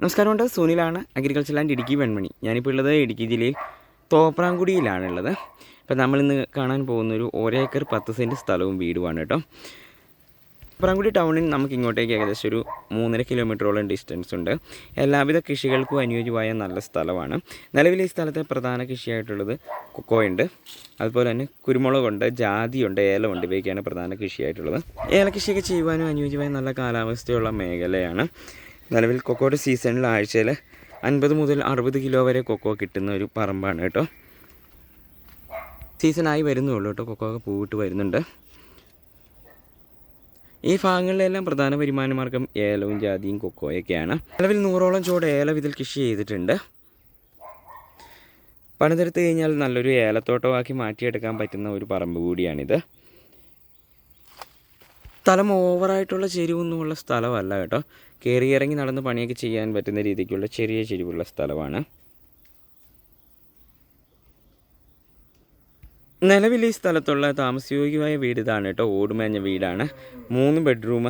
നമസ്കാരമുണ്ട് സുനിലാണ് agriculture land Idukki Venmani ഞാനിപ്പോൾ ഉള്ളത് ഇടുക്കി ജില്ലയിൽ തോപ്രാംകുടിയിലാണുള്ളത്. അപ്പോൾ നമ്മളിന്ന് കാണാൻ പോകുന്ന പോകുന്നൊരു ഒരേക്കർ പത്ത് സെന്റ് സ്ഥലവും വീടുമാണ് കേട്ടോ. തോപ്രാംകുടി ടൗണിൽ നമുക്ക് ഇങ്ങോട്ടേക്ക് ഏകദേശം ഒരു മൂന്നര കിലോമീറ്ററോളം ഡിസ്റ്റൻസ് ഉണ്ട്. എല്ലാവിധ കൃഷികൾക്കും അനുയോജ്യമായ നല്ല സ്ഥലമാണ്. നിലവിൽ ഈ സ്ഥലത്തെ പ്രധാന കൃഷിയായിട്ടുള്ളത് കൊക്കോയുണ്ട് അതുപോലെ തന്നെ കുരുമുളകുണ്ട് ജാതിയുണ്ട് ഏലമുണ്ട് ഇവയൊക്കെയാണ് പ്രധാന കൃഷിയായിട്ടുള്ളത്. ഏലകൃഷിയൊക്കെ ചെയ്യുവാനും അനുയോജ്യമായ നല്ല കാലാവസ്ഥയുള്ള മേഖലയാണ്. നിലവിൽ കൊക്കോയുടെ സീസണിൽ ആഴ്ചയിൽ അൻപത് മുതൽ അറുപത് കിലോ വരെ കൊക്കോ കിട്ടുന്ന ഒരു പറമ്പാണ് കേട്ടോ. സീസണായി വരുന്നുള്ളൂ കേട്ടോ കൊക്കോ ഒക്കെ പൂവിട്ട് വരുന്നുണ്ട്. ഈ ഭാഗങ്ങളിലെല്ലാം പ്രധാന വരുമാന മാർഗം ഏലവും ജാതിയും കൊക്കോയൊക്കെയാണ്. നിലവിൽ നൂറോളം ചുവട് ഏലം ഇതിൽ കൃഷി ചെയ്തിട്ടുണ്ട്. പണിതെടുത്ത് കഴിഞ്ഞാൽ നല്ലൊരു ഏലത്തോട്ടമാക്കി മാറ്റിയെടുക്കാൻ പറ്റുന്ന ഒരു പറമ്പ് കൂടിയാണിത്. സ്ഥലം ഓവറായിട്ടുള്ള ചെരിവൊന്നുമുള്ള സ്ഥലമല്ല കേട്ടോ. കയറി ഇറങ്ങി നടന്ന് പണിയൊക്കെ ചെയ്യാൻ പറ്റുന്ന രീതിക്കുള്ള ചെറിയ ചെരിവുള്ള സ്ഥലമാണ്. നിലവിൽ ഈ സ്ഥലത്തുള്ള താമസയോഗ്യമായ വീട് ഇതാണ് കേട്ടോ. ഓടുമേഞ്ഞ വീടാണ്. മൂന്ന് ബെഡ്റൂം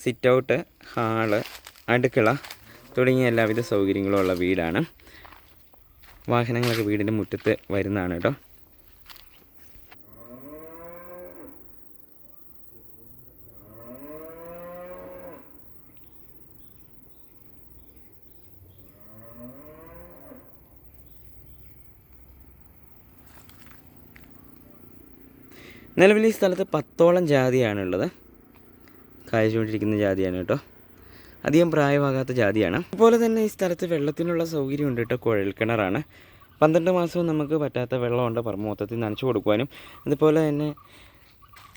സിറ്റ് ഔട്ട് ഹാൾ അടുക്കള തുടങ്ങിയ എല്ലാവിധ സൗകര്യങ്ങളും ഉള്ള വീടാണ്. വാഹനങ്ങളൊക്കെ വീടിന്റെ മുറ്റത്ത് വരുന്നതാണ് കേട്ടോ. നിലവിൽ ഈ സ്ഥലത്ത് പത്തോളം ജാതിയാണുള്ളത്. കായ്ച്ചുകൊണ്ടിരിക്കുന്ന ജാതിയാണ് കേട്ടോ. അധികം പ്രായമാകാത്ത ജാതിയാണ്. അതുപോലെ തന്നെ ഈ സ്ഥലത്ത് വെള്ളത്തിനുള്ള സൗകര്യമുണ്ട് കേട്ടോ കുഴൽക്കിണറാണ് പന്ത്രണ്ട് മാസവും നമുക്ക് പറ്റാത്ത വെള്ളമുണ്ട് മൊത്തത്തിൽ നനച്ചു കൊടുക്കുവാനും. അതുപോലെ തന്നെ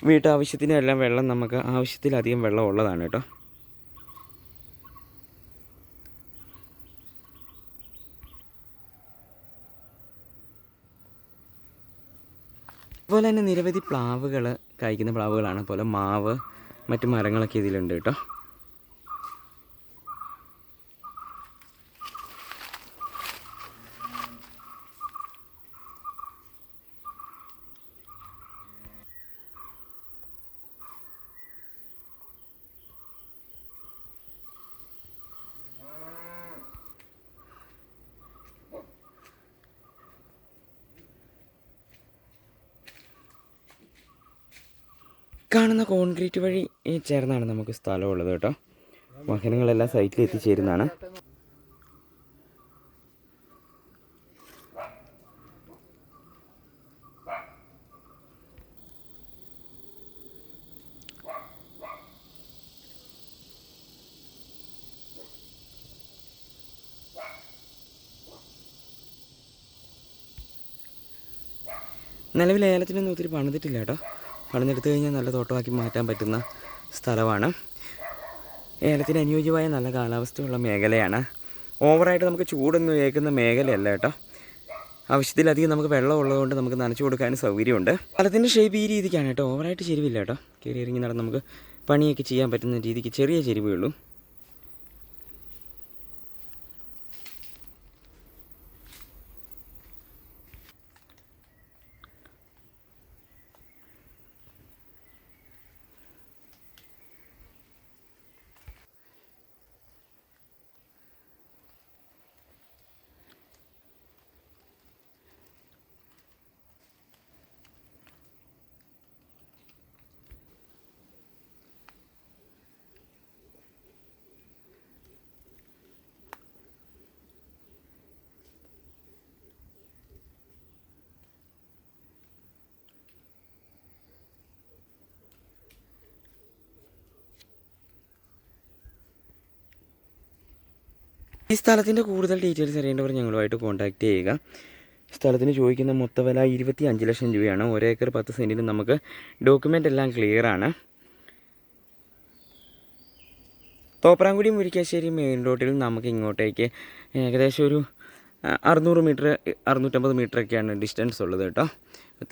വീട്ടാവശ്യത്തിനെല്ലാം വെള്ളം നമുക്ക് ആവശ്യത്തിലധികം വെള്ളം ഉള്ളതാണ് കേട്ടോ. അതുപോലെ തന്നെ നിരവധി പ്ലാവുകൾ കായ്ക്കുന്ന പ്ലാവുകളാണ്. അതുപോലെ മാവ് മറ്റു മരങ്ങളൊക്കെ ഇതിലുണ്ട് കേട്ടോ. കാണുന്ന കോൺക്രീറ്റ് വഴി ചേർന്നാണ് നമുക്ക് സ്ഥലമുള്ളത് കേട്ടോ. വാഹനങ്ങളെല്ലാം സൈറ്റിൽ എത്തിച്ചേരുന്നതാണ്. നിലവിൽ ഏലത്തിനൊന്നും ഒത്തിരി പണിതിട്ടില്ല കേട്ടോ. പണിതെടുത്ത് കഴിഞ്ഞാൽ നല്ല തോട്ടമാക്കി മാറ്റാൻ പറ്റുന്ന സ്ഥലമാണ്. ഏലത്തിന് അനുയോജ്യമായ നല്ല കാലാവസ്ഥയുള്ള മേഖലയാണ്. ഓവറായിട്ട് നമുക്ക് ചൂടൊന്നും ഏൽക്കുന്ന മേഖലയല്ല കേട്ടോ. ആവശ്യത്തിലധികം നമുക്ക് വെള്ളം ഉള്ളതുകൊണ്ട് നമുക്ക് നനച്ചു കൊടുക്കാനും സൗകര്യമുണ്ട്. സ്ഥലത്തിന്റെ ഷേപ്പ് ഈ രീതിക്കാണ് കേട്ടോ. ഓവറായിട്ട് ചെരിവില്ല കേട്ടോ. കയറി ഇറങ്ങി നടന്ന് നമുക്ക് പണിയൊക്കെ ചെയ്യാൻ പറ്റുന്ന രീതിക്ക് ചെറിയ ചെരിവേ ഉള്ളൂ. ഈ സ്ഥലത്തിന്റെ കൂടുതൽ ഡീറ്റെയിൽസ് അറിയേണ്ടവർ ഞങ്ങളുമായിട്ട് കോൺടാക്റ്റ് ചെയ്യുക. സ്ഥലത്തിന് ചോദിക്കുന്ന മൊത്ത വില ഇരുപത്തി അഞ്ച് ലക്ഷം രൂപയാണ്. ഒരേക്കർ പത്ത് സെന്റിന് നമുക്ക് ഡോക്യുമെന്റ് എല്ലാം ക്ലിയർ ആണ്. തോപ്രാംകുടി മുരിക്കാശ്ശേരി മെയിൻ റോഡിൽ നമുക്ക് ഇങ്ങോട്ടേക്ക് ഏകദേശം ഒരു അറുന്നൂറ് മീറ്റർ അറുന്നൂറ്റമ്പത് മീറ്ററൊക്കെയാണ് ഡിസ്റ്റൻസ് ഉള്ളത് കേട്ടോ.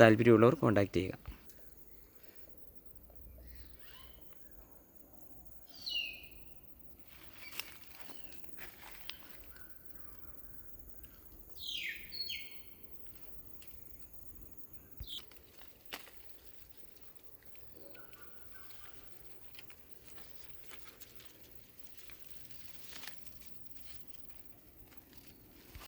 താല്പര്യമുള്ളവർ കോൺടാക്റ്റ് ചെയ്യുക.